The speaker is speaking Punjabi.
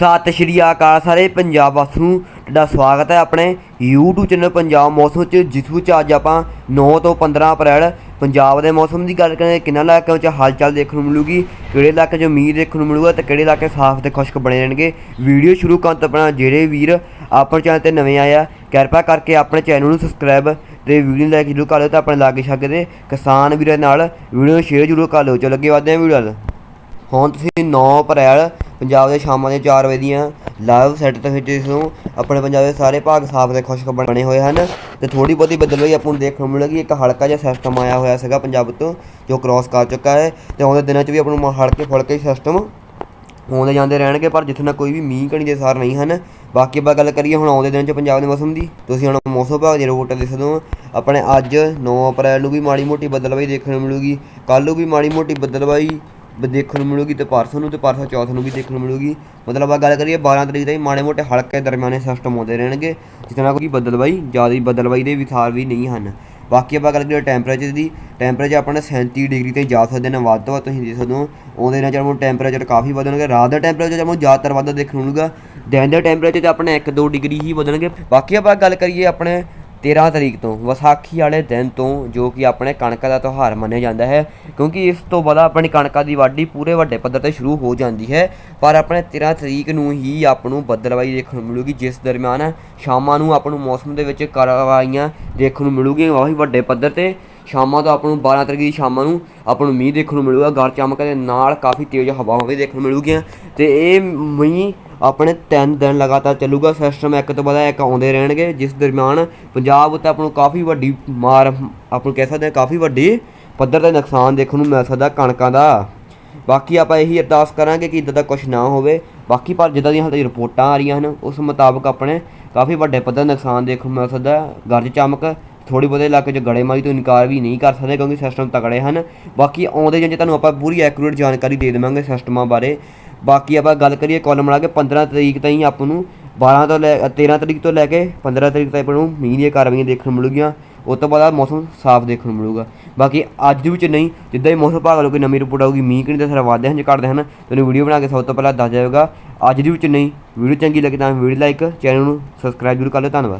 ਸਤਿ ਸ਼੍ਰੀ ਅਕਾਲ ਸਾਰੇ ਪੰਜਾਬ ਵਾਸੀਆਂ ਨੂੰ। ਤੁਹਾਡਾ ਸਵਾਗਤ ਹੈ ਆਪਣੇ YouTube ਚੈਨਲ ਪੰਜਾਬ ਮੌਸਮ ਚ ਜਿਸ ਵਿੱਚ ਅੱਜ ਆਪਾਂ 9 ਤੋਂ 15 ਅਪ੍ਰੈਲ ਪੰਜਾਬ ਦੇ ਮੌਸਮ ਦੀ ਗੱਲ ਕਰਾਂਗੇ। ਕਿੰਨਾ ਇਲਾਕਿਆਂ ਵਿੱਚ ਹਲਚਲ ਦੇਖਣ ਨੂੰ ਮਿਲੂਗੀ, ਕਿਹੜੇ ਇਲਾਕੇ 'ਚ ਮੀਂਹ ਦੇਖਣ ਨੂੰ ਮਿਲੂਗਾ ਤੇ ਕਿਹੜੇ ਇਲਾਕੇ ਸਾਫ਼ ਤੇ ਖੁਸ਼ਕ ਬਣੇ ਰਹਿਣਗੇ। ਵੀਡੀਓ ਸ਼ੁਰੂ ਕਰਨ ਤੋਂ ਪਹਿਲਾਂ ਜਿਹੜੇ ਵੀਰ ਆਪਣੇ ਚੈਨਲ ਤੇ ਨਵੇਂ ਆਏ ਆ, ਕਿਰਪਾ ਕਰਕੇ ਆਪਣੇ ਚੈਨਲ ਨੂੰ ਸਬਸਕ੍ਰਾਈਬ ਤੇ ਵੀਡੀਓ ਨੂੰ ਲਾਈਕ ਜ਼ਰੂਰ ਕਰ ਲਿਓ ਤੇ ਆਪਣੇ ਲਾਗੇ ਛਾਗੇ ਦੇ ਕਿਸਾਨ ਵੀਰਾਂ ਨਾਲ ਵੀਡੀਓ ਸ਼ੇਅਰ ਜ਼ਰੂਰ ਕਰ ਲਿਓ। ਚਲੋ ਅੱਗੇ ਵਧਦੇ ਹਾਂ ਵੀਡੀਓ ਵੱਲ। ਹੁਣ ਤੁਸੀਂ 9 ਅਪ੍ਰੈਲ ਪੰਜਾਬ ਦੇ ਸ਼ਾਮਾਂ ਦੇ 4 ਵਜੇ ਦੀਆਂ ਲਾਈਵ ਸੈੱਟ ਤੇ ਵਿੱਚ ਇਸ ਨੂੰ ਆਪਣੇ ਪੰਜਾਬ ਦੇ ਸਾਰੇ ਭਾਗ ਸਾਫ਼ ਤੇ ਖੁਸ਼ਕ ਬਣੇ ਹੋਏ ਹਨ ਤੇ ਥੋੜੀ ਬਹੁਤੀ ਬਦਲਵਾਈ ਆਪਾਂ ਨੂੰ ਦੇਖਣ ਨੂੰ ਮਿਲੇਗੀ। ਇੱਕ ਹਲਕਾ ਜਿਹਾ ਸਿਸਟਮ ਆਇਆ ਹੋਇਆ ਸੀਗਾ ਪੰਜਾਬ ਤੋਂ, ਜੋ ਕ੍ਰਾਸ ਕਰ ਚੁੱਕਾ ਹੈ ਤੇ ਆਉਂਦੇ ਦਿਨਾਂ 'ਚ ਵੀ ਆਪਾਂ ਨੂੰ ਹਲਕੇ ਫੁਲਕੇ ਸਿਸਟਮ ਆਉਂਦੇ ਜਾਂਦੇ ਰਹਿਣਗੇ, ਪਰ ਜਿੱਥੇ ਨਾ ਕੋਈ ਵੀ ਮੀਂਹ ਕਣੀ ਦੇ ਸਾਰ ਨਹੀਂ ਹਨ। ਬਾਕੀ ਆਪਾਂ ਗੱਲ ਕਰੀਏ ਹੁਣ ਆਉਂਦੇ ਦਿਨ 'ਚ ਪੰਜਾਬ ਦੇ ਮੌਸਮ ਦੀ, ਤੁਸੀਂ ਹੁਣ ਮੌਸਮ ਵਿਭਾਗ ਦੀ ਰਿਪੋਰਟ ਦੇਖ ਸਕਦੇ ਹੋ ਆਪਣੇ ਅੱਜ 9 ਅਪ੍ਰੈਲ ਨੂੰ ਵੀ ਮਾੜੀ ਮੋਟੀ ਬਦਲਵਾਈ ਦੇਖਣ ਨੂੰ ਮਿਲੂਗੀ, ਕੱਲ੍ਹ ਨੂੰ ਵੀ ਮਾੜੀ ਮੋਟੀ ਬਦਲਵਾਈ ਦੇਖਣ ਨੂੰ ਮਿਲੂਗੀ ਤੇ ਪਰਸੋਂ ਨੂੰ ਤੇ ਪਰਸੋਂ ਚੌਥ ਨੂੰ ਵੀ ਦੇਖਣ ਨੂੰ ਮਿਲੂਗੀ। ਮਤਲਬ ਆ ਗੱਲ ਕਰੀਏ 12 ਤਰੀਕ ਤਾਈਂ ਮਾੜੇ ਮੋਟੇ ਹਲਕੇ ਦਰਮਿਆਨੇ ਸਿਸਟਮ ਆਉਂਦੇ ਰਹਿਣਗੇ, ਜਿਸ ਨਾਲ ਕੋਈ ਬਦਲਵਾਈ, ਜ਼ਿਆਦਾ ਹੀ ਬਦਲਵਾਈ ਦੇ ਵਿਥਾਰ ਵੀ ਨਹੀਂ ਹਨ। ਬਾਕੀ ਆਪਾਂ ਗੱਲ ਕਰੀਏ ਟੈਂਪਰੇਚਰ ਦੀ ਟੈਂਪਰੇਚਰ ਆਪਣਾ 37 ਡਿਗਰੀ ਤੇ ਜਾ ਸਕਦੇ ਨੇ ਵੱਧ ਤੋਂ ਵੱਧ, ਤੁਸੀਂ ਦੇਖ ਸਕਦੇ ਹੋ, ਉਹਦੇ ਨਾਲ ਜਦੋਂ ਟੈਂਪਰੇਚਰ ਕਾਫੀ ਵਧਣਗੇ। ਰਾਤ ਦਾ ਟੈਂਪਰੇਚਰ ਜਦੋਂ ਜ਼ਿਆਦਾਤਰ ਵੱਧ ਦੇਖਣ ਨੂੰ ਮਿਲੂਗਾ। ਦਿਨ ਦਾ ਟੈਂਪਰੇਚਰ ਤੇ ਆਪਣੇ 1-2 ਡਿਗਰੀ ਹੀ ਵਧਣਗੇ। ਬਾਕੀ ਆਪਾਂ ਗੱਲ ਕਰੀਏ ਆਪਣੇ 13 ਤਰੀਕ ਤੋਂ ਵਿਸਾਖੀ ਵਾਲੇ ਦਿਨ ਤੋਂ ਜੋ ਕਿ ਆਪਣੇ ਕਣਕ ਦਾ ਤਿਉਹਾਰ ਮੰਨਿਆ ਜਾਂਦਾ ਹੈ, ਕਿਉਂਕਿ ਇਸ ਤੋਂ ਬਾਅਦ ਆਪਣੀ ਕਣਕਾਂ ਦੀ ਵਾਢੀ ਪੂਰੇ ਵੱਡੇ ਪੱਧਰ ਤੇ ਸ਼ੁਰੂ ਹੋ ਜਾਂਦੀ ਹੈ, ਪਰ ਆਪਣੇ 13 ਤਰੀਕ ਨੂੰ ਹੀ ਆਪ ਨੂੰ ਬੱਦਲਵਾਈ ਦੇਖਣ ਨੂੰ ਮਿਲੂਗੀ, ਜਿਸ ਦਰਮਿਆਨ ਸ਼ਾਮਾਂ ਨੂੰ ਆਪ ਨੂੰ ਮੌਸਮ ਦੇ ਵਿੱਚ ਕਾਰਵਾਈਆਂ ਦੇਖਣ ਨੂੰ ਮਿਲੂਗੀ ਉਹ ਵੱਡੇ ਪੱਧਰ ਤੇ ਸ਼ਾਮਾਂ ਤੋਂ ਆਪ ਨੂੰ 12 ਤਰੀਕ ਦੀ ਸ਼ਾਮਾਂ ਨੂੰ ਆਪ ਨੂੰ ਮੀਂਹ ਦੇਖਣ ਨੂੰ ਮਿਲੂਗਾ ਗੜ ਚਮਕ ਦੇ ਨਾਲ ਕਾਫੀ ਤੇਜ਼ ਹਵਾਵਾਂ ਵੀ ਦੇਖਣ ਨੂੰ ਮਿਲੂਗੀਆਂ, ਤੇ ਇਹ ਮੀਂਹ ਆਪਣੇ ਤਿੰਨ ਦਿਨ ਲਗਾਤਾਰ ਚੱਲੂਗਾ ਸਿਸਟਮ ਇੱਕ ਤੋਂ ਬਾਅਦ ਇੱਕ ਆਉਂਦੇ ਰਹਿਣਗੇ, ਜਿਸ ਦਰਮਿਆਨ ਪੰਜਾਬ ਉੱਤੇ ਆਪਾਂ ਨੂੰ ਕਾਫੀ ਵੱਡੀ ਮਾਰ, ਆਪਾਂ ਨੂੰ ਕਹਿ ਸਕਦੇ ਹਾਂ ਕਾਫੀ ਵੱਡੀ ਪੱਧਰ ਦਾ ਨੁਕਸਾਨ ਦੇਖਣ ਨੂੰ ਮਿਲ ਸਕਦਾ ਕਣਕਾਂ ਦਾ। ਬਾਕੀ ਆਪਾਂ ਇਹੀ ਅਰਦਾਸ ਕਰਾਂਗੇ ਕਿ ਇਦਾਂ ਦਾ ਕੁਝ ਨਾ ਹੋਵੇ। ਬਾਕੀ ਪਰ ਜਿੱਦਾਂ ਦੀਆਂ ਹਾਲੇ ਰਿਪੋਰਟਾਂ ਆ ਰਹੀਆਂ ਹਨ, ਉਸ ਮੁਤਾਬਕ ਆਪਣੇ ਕਾਫੀ ਵੱਡੇ ਪੱਧਰ ਦਾ ਨੁਕਸਾਨ ਦੇਖਣ ਨੂੰ ਮਿਲ ਸਕਦਾ। ਗਰਜ ਚਮਕ ਥੋੜੀ ਬਹੁਤੇ ਇਲਾਕੇ 'ਚ ਗੜੇਮਾਰੀ ਤੋਂ ਇਨਕਾਰ ਵੀ ਨਹੀਂ ਕਰ ਸਕਦੇ ਕਿਉਂਕਿ ਸਿਸਟਮ ਤਕੜੇ ਹਨ। ਬਾਕੀ ਆਉਂਦੇ ਜਾਂਦੇ ਤੁਹਾਨੂੰ ਆਪਾਂ ਪੂਰੀ ਐਕੂਰੇਟ ਜਾਣਕਾਰੀ ਦੇ ਦੇਵਾਂਗੇ ਸਿਸਟਮਾਂ ਬਾਰੇ। ਬਾਕੀ ਆਪਾਂ ਗੱਲ ਕਰੀਏ ਕਾਲਮ ਬਣਾ ਕੇ 15 ਤਰੀਕ ਤਾਈਂ ਆਪ ਨੂੰ 12 ਤੋਂ ਲੈ 13 ਤਰੀਕ ਤੋਂ ਲੈ ਕੇ 15 ਤਰੀਕ ਤੱਕ ਆਪਾਂ ਨੂੰ ਮੀਂਹ ਦੀਆਂ ਕਾਰਵਾਈਆਂ ਦੇਖਣ ਨੂੰ ਮਿਲੂਗੀਆਂ। ਉਸ ਤੋਂ ਬਾਅਦ ਮੌਸਮ ਸਾਫ਼ ਦੇਖਣ ਨੂੰ ਮਿਲੂਗਾ। ਬਾਕੀ ਅੱਜ ਦੇ ਵਿੱਚ ਨਹੀਂ, ਜਿੱਦਾਂ ਹੀ ਮੌਸਮ ਵਿਭਾਗ ਵੱਲੋਂ ਕੋਈ ਨਵੀਂ ਰਿਪੋਰਟ ਆਊਗੀ, ਮੀਂਹ ਕਿੰਨੀ ਦਾ ਸਾਰਾ ਵਾਧੇ ਹਨ ਜੇ ਘਟਦੇ ਹਨ, ਤੁਹਾਨੂੰ ਵੀਡੀਓ ਬਣਾ ਕੇ ਸਭ ਤੋਂ ਪਹਿਲਾਂ ਦੱਸ ਜਾਵੇਗਾ ਅੱਜ ਦੇ ਵਿੱਚ ਨਹੀਂ ਵੀਡੀਓ ਚੰਗੀ ਲੱਗੇ ਤਾਂ ਵੀਡੀਓ ਲਾਈਕ ਚੈਨਲ ਨੂੰ ਸਬਸਕ੍ਰਾਈਬ ਜ਼ਰੂਰ ਕਰ ਲਿਓ, ਧੰਨਵਾਦ।